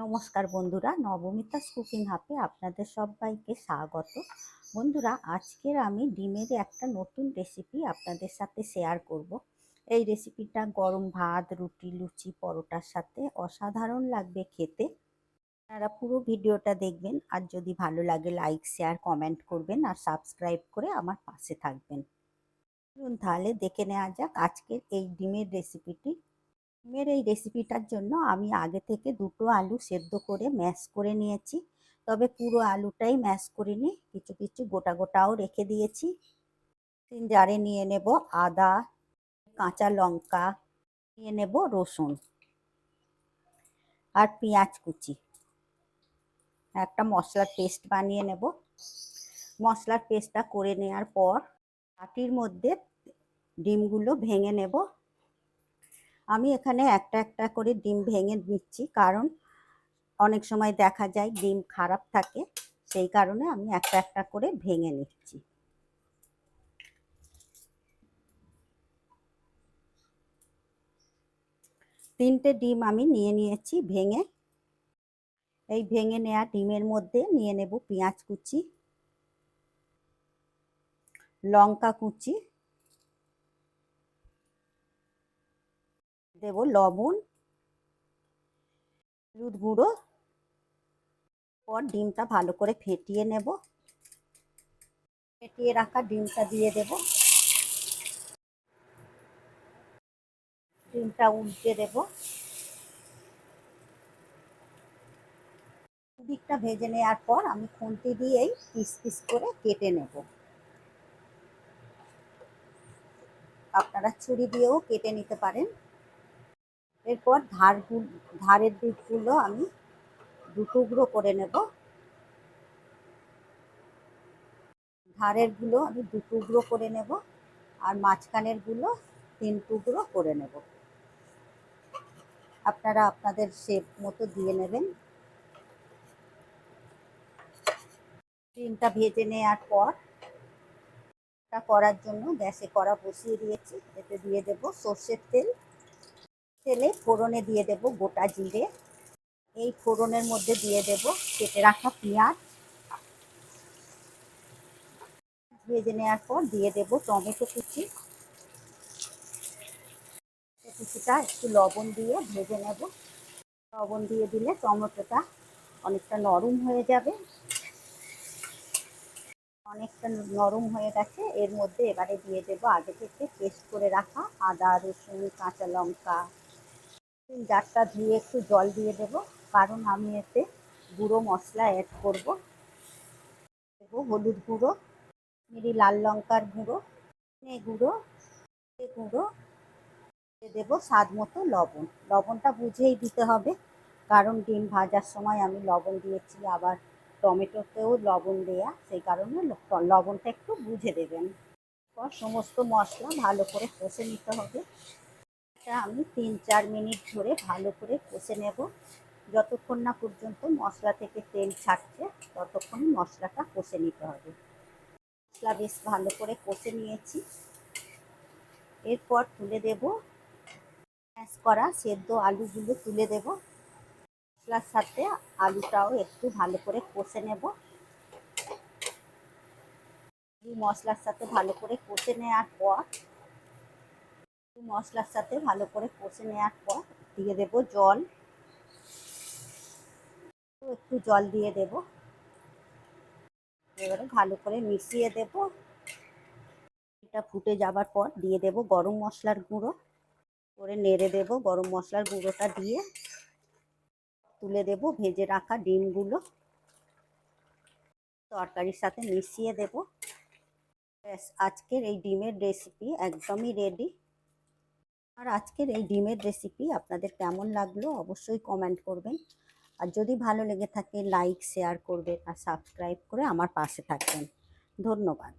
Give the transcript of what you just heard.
নমস্কার বন্ধুরা নবমিতাস কুকিং হাপে আপনাদের সবাইকে স্বাগত। বন্ধুরা, আজকের আমি ডিমের একটা নতুন রেসিপি আপনাদের সাথে শেয়ার করব। এই রেসিপিটা গরম ভাত, রুটি, লুচি, পরোটার সাথে অসাধারণ লাগবে খেতে। আপনারা পুরো ভিডিওটা দেখবেন, আর যদি ভালো লাগে লাইক শেয়ার কমেন্ট করবেন, আর সাবস্ক্রাইব করে আমার পাশে থাকবেন। তাহলে দেখে নেওয়া যাক আজকের এই ডিমের রেসিপিটি ডিমের এই রেসিপিটার জন্য আমি আগে থেকে দুটো আলু সেদ্ধ করে ম্যাশ করে নিয়েছি। তবে পুরো আলুটাই ম্যাশ করিনি কিছু কিছু গোটা, গোটাও রেখে দিয়েছি। জারে নিয়ে নেব আদা, কাঁচা লঙ্কা, নিয়ে নেব রসুন আর পেঁয়াজ কুচি। একটা মশলার পেস্ট বানিয়ে নেব। মশলার পেস্টটা করে নেওয়ার পর বাটির মধ্যে ডিমগুলো ভেঙে নেব। আমি এখানে একটা একটা করে ডিম ভেঙে নিচ্ছি। কারণ অনেক সময় দেখা যায় ডিম খারাপ থাকে, সেই কারণে আমি একটা একটা করে ভেঙে নিচ্ছি। তিনটে ডিম আমি নিয়ে নিয়েছি ভেঙে। এই ভেঙে নেওয়া ডিমের মধ্যে নিয়ে নেব পেঁয়াজ কুচি, লঙ্কা কুচি দেব লবণ, হলুদ গুঁড়ো পর ডিমটা ভালো করে ফেটিয়ে নেব। ফেটিয়ে রাখা ডিমটা দিয়ে দেব। ডিমটা উল্টে দেব। দিকটা ভেজে নেওয়ার পর আমি খুন্তি দিয়েই পিস পিস করে কেটে নেব। আপনারা ছুরি দিয়েও কেটে নিতে পারেন। এরপর ধার ধারের দিকগুলো আমি দু টুকরো করে নেব। ধারেরগুলো আমি দু টুকরো করে নেব আর মাঝখানেরগুলো তিন টুকরো করে নেব। আপনারা আপনাদের শেপ মতো দিয়ে নেবেন। ডিমটা ভেজে নেওয়ার পর করার জন্য গ্যাসে কড়া বসিয়ে দিয়েছি। এতে দিয়ে দেব সর্ষের তেল। তেলে ফোড়নে দিয়ে দেব গোটা জিরে। এই ফোড়নের মধ্যে দিয়ে দেব কেটে রাখা পেঁয়াজ। ভেজে নেওয়ার পর দিয়ে দেব টমেটো কুচি। কুচিটা একটু লবণ দিয়ে ভেজে নেব। লবণ দিয়ে দিলে টমেটোটা অনেকটা নরম হয়ে যাবে। অনেকটা নরম হয়ে গেছে। এর মধ্যে এবারে দিয়ে দেব আগে থেকে পেস্ট করে রাখা আদা, রসুন, কাঁচা লঙ্কা। জারটা ধুয়ে একটু জল দিয়ে দেব, কারণ আমি এতে গুঁড়ো মশলা অ্যাড করব। দেব হলুদ গুঁড়ো মিরি লাল লঙ্কার গুঁড়ো গুঁড়ো গুঁড়ো দেব স্বাদ মতো লবণ। লবণটা বুঝেই দিতে হবে, কারণ ডিম ভাজার সময় আমি লবণ দিয়েছি, আবার টমেটোতেও লবণ দেয়া, সেই কারণে লবণটা একটু বুঝে দেবেন। সমস্ত মশলা ভালো করে কষে নিতে হবে। এটা আমি তিন, চার মিনিট ধরে ভালো করে কষে নেব। যতক্ষণ না পর্যন্ত মশলা থেকে তেল ছাড়ছে ততক্ষণ মশলাটা কষে নিতে হবে। মশলা বেশ ভালো করে কষে নিয়েছি। এরপর তুলে দেব। ম্যাশ করা সেদ্ধ আলুগুলো তুলে দেব। মশলার সাথে আলুটাও একটু ভালো করে কষে নেব। মশলার সাথে ভালো করে কষে নেওয়ার পর মশলার সাথে ভালো করে কষে নেওয়ার পর দিয়ে দেব জল। একটু জল দিয়ে দেব। এবারে ভালো করে মিশিয়ে দেব। এটা ফুটে যাবার পর দিয়ে দেব গরম মশলার গুঁড়ো। করে নেড়ে দেব গরম মশলার গুঁড়োটা দিয়ে। তুলে দেব ভেজে রাখা ডিমগুলো। তরকারির সাথে মিশিয়ে দেব। ব্যাস, আজকের এই ডিমের রেসিপি একদমই রেডি আর আজকের এই ডিমের রেসিপি আপনাদের কেমন লাগল অবশ্যই কমেন্ট করবেন। আর যদি ভালো লেগে থাকে লাইক শেয়ার করবেন আর সাবস্ক্রাইব করে আমার পাশে থাকবেন। ধন্যবাদ।